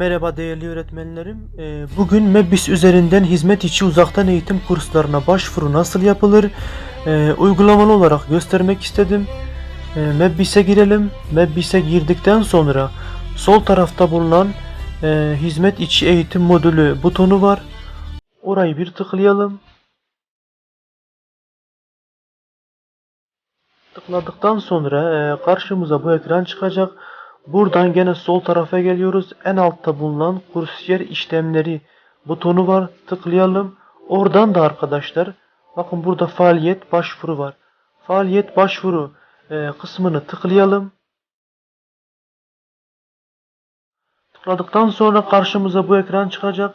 Merhaba değerli öğretmenlerim. Ee, Bugün MEBİS üzerinden hizmet içi uzaktan eğitim kurslarına başvuru nasıl yapılır ee, uygulamalı olarak göstermek istedim. Ee, MEBİS'e girelim. MEBİS'e girdikten sonra sol tarafta bulunan e, hizmet içi eğitim modülü butonu var. Orayı bir tıklayalım. Tıkladıktan sonra e, karşımıza bu ekran çıkacak. Buradan gene sol tarafa geliyoruz. En altta bulunan kursiyer işlemleri butonu var. Tıklayalım. Oradan da arkadaşlar bakın burada faaliyet başvuru var. Faaliyet başvuru e, kısmını tıklayalım. Tıkladıktan sonra karşımıza bu ekran çıkacak.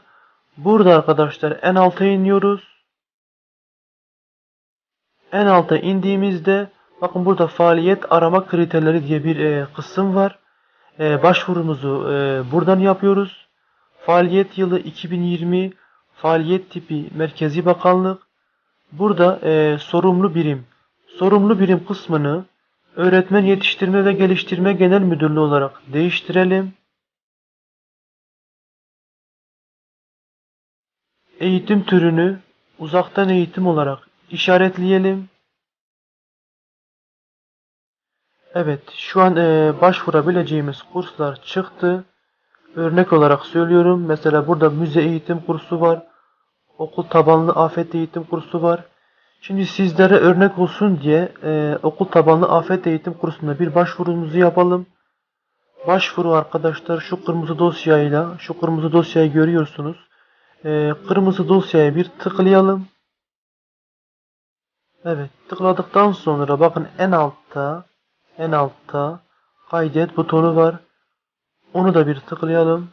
Burada arkadaşlar en alta iniyoruz. En alta indiğimizde bakın burada faaliyet arama kriterleri diye bir e, kısım var. E, başvurumuzu e, buradan yapıyoruz. Faaliyet yılı 2020, faaliyet tipi Merkezi Bakanlık. Burada e, sorumlu birim, sorumlu birim kısmını Öğretmen Yetiştirme ve Geliştirme Genel Müdürlüğü olarak değiştirelim. Eğitim türünü uzaktan eğitim olarak işaretleyelim. Evet, şu an e, başvurabileceğimiz kurslar çıktı. Örnek olarak söylüyorum. Mesela burada müze eğitim kursu var. Okul tabanlı afet eğitim kursu var. Şimdi sizlere örnek olsun diye e, okul tabanlı afet eğitim kursuna bir başvurumuzu yapalım. Başvuru arkadaşlar şu kırmızı dosyayla, şu kırmızı dosyayı görüyorsunuz. E, kırmızı dosyaya bir tıklayalım. Evet, tıkladıktan sonra bakın en altta en altta kaydet butonu var. Onu da bir tıklayalım.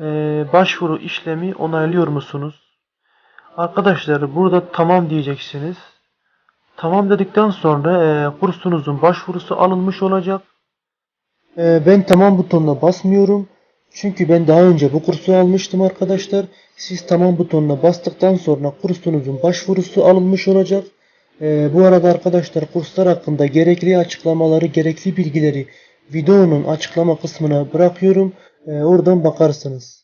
Ee, başvuru işlemi onaylıyor musunuz? Arkadaşlar burada tamam diyeceksiniz. Tamam dedikten sonra e, kursunuzun başvurusu alınmış olacak. E, ben tamam butonuna basmıyorum. Çünkü ben daha önce bu kursu almıştım arkadaşlar. Siz tamam butonuna bastıktan sonra kursunuzun başvurusu alınmış olacak. Ee, bu arada arkadaşlar kurslar hakkında gerekli açıklamaları, gerekli bilgileri videonun açıklama kısmına bırakıyorum. Ee, oradan bakarsınız.